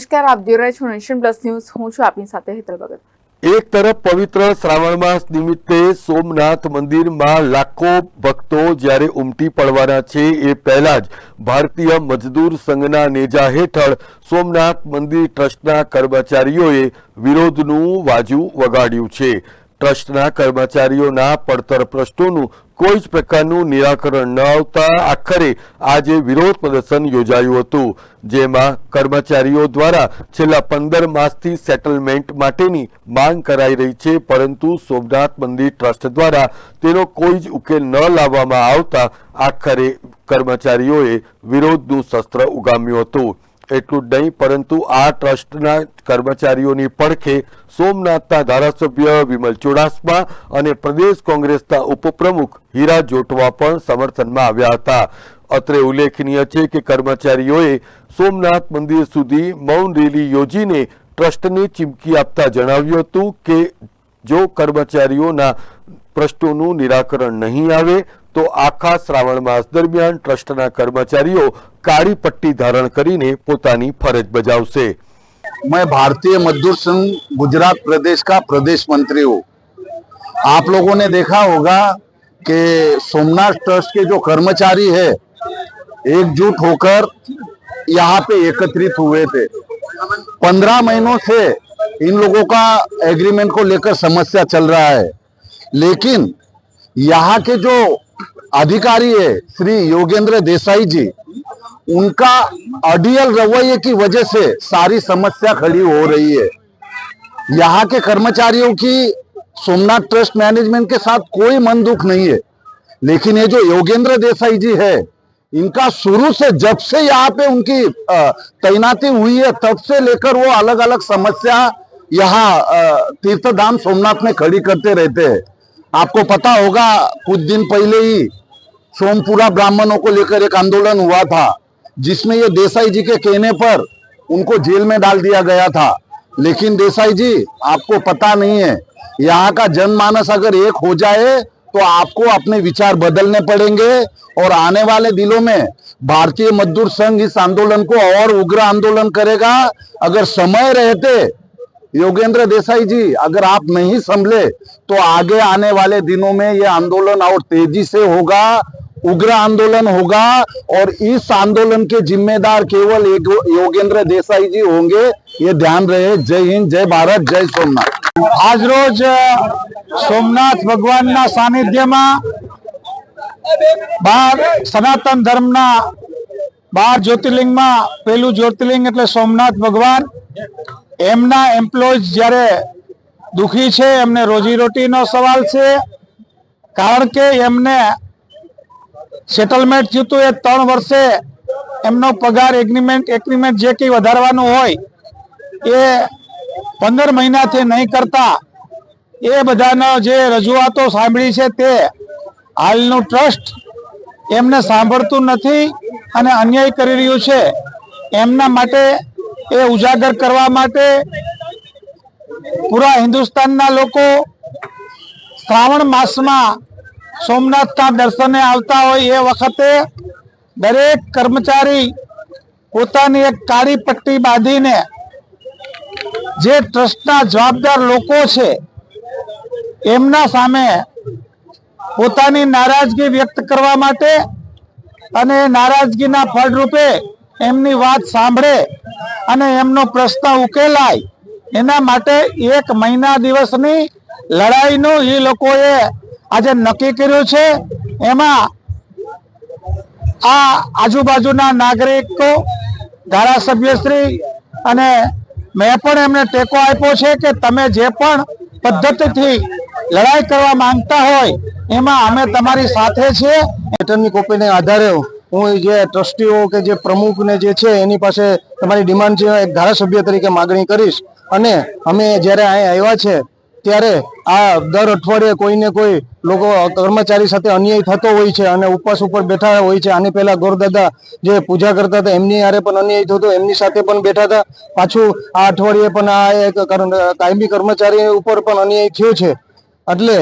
નમસ્કાર, આપ જોઈ છો નેશન પ્લસ ન્યૂઝ. હું છું આપની સાથે હેતલ ભગત. એક તરફ પવિત્ર શ્રાવણ માસ નિમિત્તે સોમનાથ મંદિરમાં લાખો ભક્તો જ્યારે ઉમટી પડવાના છે, એ પહેલા જ ભારતીય મજદૂર સંઘના નેજા હેઠળ સોમનાથ મંદિર ટ્રસ્ટના કર્મચારીઓએ વિરોધનું વાજુ વગાડ્યું છે. ટ્રસ્ટના કર્મચારીઓના પડતર પ્રશ્નોનું કોઈ જ પ્રકારનું નિરાકરણ ન આવતા આખરે આજે વિરોધ પ્રદર્શન યોજાયું હતું, જેમાં કર્મચારીઓ દ્વારા છેલ્લા પંદર માસથી સેટલમેન્ટ માટેની માંગ કરાઈ રહી છે, પરંતુ સોમનાથ મંદિર ટ્રસ્ટ દ્વારા તેનો કોઈ જ ઉકેલ ન લાવવામાં આવતા આખરે કર્મચારીઓએ વિરોધનું શસ્ત્ર ઉગામ્યું હતું. એટલું જ નહીં, પરંતુ આ ટ્રસ્ટના કર્મચારીઓની પડખે સોમનાથના ધારાસભ્ય વિમલ ચુડાસમા અને પ્રદેશ કોંગ્રેસના ઉપપ્રમુખ હીરા જોટવા પણ સમર્થનમાં આવ્યા હતા. અત્રે ઉલ્લેખનીય છે કે કર્મચારીઓએ સોમનાથ મંદિર સુધી મૌન રેલી યોજીને ટ્રસ્ટને ચીમકી આપતા જણાવ્યું હતું કે જો કર્મચારીઓના પ્રશ્નોનું નિરાકરણ નહીં આવે તો આખા શ્રાવણ માસ દરમિયાન ટ્રસ્ટના કર્મચારીઓ કાળી પટ્ટી ધારણ કરીને પોતાની ફરજ બજાવશે मैं भारतीय मजदूर संघ गुजरात प्रदेश का प्रदेश मंत्री हूँ आप लोगों ने देखा होगा कि सोमनाथ ट्रस्ट के जो कर्मचारी है एकजुट होकर यहाँ पे एकत्रित हुए थे पंद्रह महीनों से इन लोगों का एग्रीमेंट को लेकर समस्या चल रहा है लेकिन यहाँ के जो अधिकारी है, श्री योगेंद्र देसाई जी। उनका अडियल रवैये की वजह से सारी समस्या खड़ी हो रही है। यहाँ के कर्मचारियों की सोमनाथ ट्रस्ट मैनेजमेंट के साथ कोई मन दुख नहीं है। लेकिन ये जो योगेंद्र देसाई जी है, इनका शुरू से जब से यहाँ पे उनकी तैनाती हुई है, तब से लेकर वो अलग अलग समस्या यहाँ तीर्थधाम सोमनाथ में खड़ी करते रहते हैं। आपको पता होगा, कुछ दिन पहले ही सोमपुरा ब्राह्मणों को लेकर एक आंदोलन हुआ था, जिसमें ये देसाई जी के कहने पर उनको जेल में डाल दिया गया था। लेकिन देसाई जी, आपको पता नहीं है, यहाँ का जनमानस अगर एक हो जाए तो आपको अपने विचार बदलने पड़ेंगे और आने वाले दिनों में भारतीय मजदूर संघ इस आंदोलन को और उग्र आंदोलन करेगा। अगर समय रहते योगेंद्र देसाई जी अगर आप नहीं संभले तो आगे आने वाले दिनों में ये आंदोलन और तेजी से होगा उग्र आंदोलन होगा और इस आंदोलन के जिम्मेदार केवल एक योगेंद्र देसाई जी होंगे ये ध्यान रहे जय हिंद जय भारत जय सोमनाथ આજ રોજ સોમનાથ ભગવાનના સાનિધ્યમાં બાર સનાતન ધર્મના બાર જ્યોતિર્લિંગમાં પહેલું જ્યોતિર્લિંગ એટલે સોમનાથ ભગવાન એમના એમ્પ્લોઈઝ જ્યારે દુખી છે, એમને રોજીરોટીનો સવાલ છે, કારણ કે એમને સેટલમેન્ટ થયું હતું એ ત્રણ વર્ષે એમનો પગાર એગ્રીમેન્ટ એગ્રીમેન્ટ જે કંઈ વધારવાનું હોય, એ પંદર મહિનાથી નહીં કરતા. એ બધાનો જે રજૂઆતો સાંભળી છે તે હાલનું ટ્રસ્ટ એમને સાંભળતું નથી અને અન્યાય કરી રહ્યું છે. એમના માટે એ ઉજાગર કરવા માટે પૂરા હિન્દુસ્તાનના લોકો શ્રાવણ માસમાં સોમનાથના દર્શને આવતા હોય એ વખતે દરેક કર્મચારી પોતાની એક કાળી પટ્ટી બાંધીને જે ટ્રસ્ટના જવાબદાર લોકો છે, એમના સામે પોતાની નારાજગી વ્યક્ત કરવા માટે અને નારાજગીના ફળરૂપે એમની વાત સાંભળે અને એમનો પ્રશ્ન ઉકેલાય. એના માટે એક મહિના દિવસની લડાઈનું એ લોકોએ આજે નક્કી કર્યું છે. એમાં આ આજુબાજુના નાગરિકો ધારાસભ્યશ્રી અને મેં પણ એમને ટેકો આપ્યો છે કે તમે જે પણ પદ્ધતિથી લડાઈ કરવા માંગતા હોય, એમાં અમે તમારી સાથે છીએ. લેટરની કોપીને આધારે હું જે ટ્રસ્ટીઓ કે જે પ્રમુખને જે છે, એની પાસે તમારી ડિમાન્ડ છે એક ધારાસભ્ય તરીકે માગણી કરીશ. અને અમે જ્યારે અહીં આવ્યા છે, ત્યારે આ દર અઠવાડિયે કોઈને કોઈ લોકો કર્મચારી સાથે અન્યાય થતો હોય છે અને ઉપવાસ ઉપર બેઠા હોય છે. આની પહેલા ગોરદાદા જે પૂજા કરતા હતા, એમની હારે પણ અન્યાય થતો, એમની સાથે પણ બેઠા હતા. પાછું આ અઠવાડિયે પણ આ એક કાયમી કર્મચારી ઉપર પણ અન્યાય થયો છે. એટલે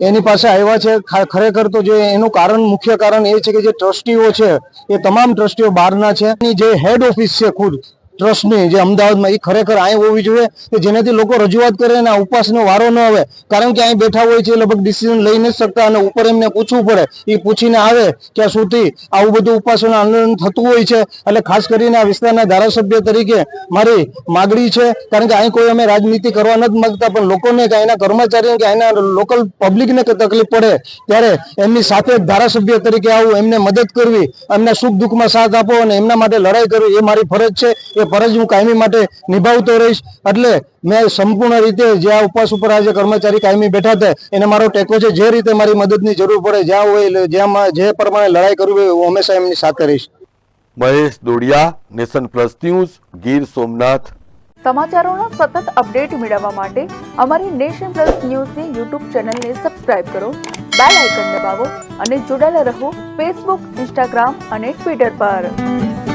એની પાસે આવ્યા છે. ખરેખર તો જે એનું કારણ, મુખ્ય કારણ એ છે કે જે ટ્રસ્ટીઓ છે, એ તમામ ટ્રસ્ટીઓ બહારના છે. જે હેડ ઓફિસ છે ખુદ ટ્રસ્ટની જે અમદાવાદમાં એ ખરેખર અહીં હોવી જોઈએ કે જેનાથી લોકો રજૂઆત કરે અને ઉપવાસનો વારો ન આવે. કારણ કે અહીં બેઠા હોય છે, લગભગ ડિસિઝન લઈ નથી શકતા અને ઉપર એમને પૂછવું પડે. એ પૂછીને આવે કે સુધી આવું બધું ઉપવાસનું આંદોલન થતું હોય છે. એટલે ખાસ કરીને આ વિસ્તારના ધારાસભ્ય તરીકે મારી માગણી છે. કારણ કે અહીં કોઈ અમે રાજનીતિ કરવા નથી માંગતા, પણ લોકોને કે અહીંના કર્મચારીઓ કે અહીંના લોકલ પબ્લિકને તકલીફ પડે, ત્યારે એમની સાથે ધારાસભ્ય તરીકે આવું એમને મદદ કરવી, એમના સુખ દુઃખમાં સાથ આપો અને એમના માટે લડાઈ કરવી, એ મારી ફરજ છે. એ ફરજ હું કાયમી માટે નિભાવતો રહીશ. એટલે મેં સંપૂર્ણ રીતે જે આ ઉપવાસ ઉપર આજે કર્મચારી કાયમી બેઠા હતા એને મારો ટેકો છે જે રીતે મારી મદદની જરૂર પડે જ્યાં હોય એટલે જ્યાં જે પ્રમાણે લડાઈ કરવી હોય હું હંમેશા એમની સાથે રહીશ. Mahesh Dodiya nation plus news Gir Somnath. સમાચારોના સતત અપડેટ મેળવવા માટે અમારી નેશન પ્લસ ન્યૂઝની યુટ્યુબ ચેનલને સબસ્ક્રાઇબ કરો બેલ આઇકન દબાવો અને જોડાયેલા રહો ફેસબુક ઇન્સ્ટાગ્રામ અને ટ્વિટર પર.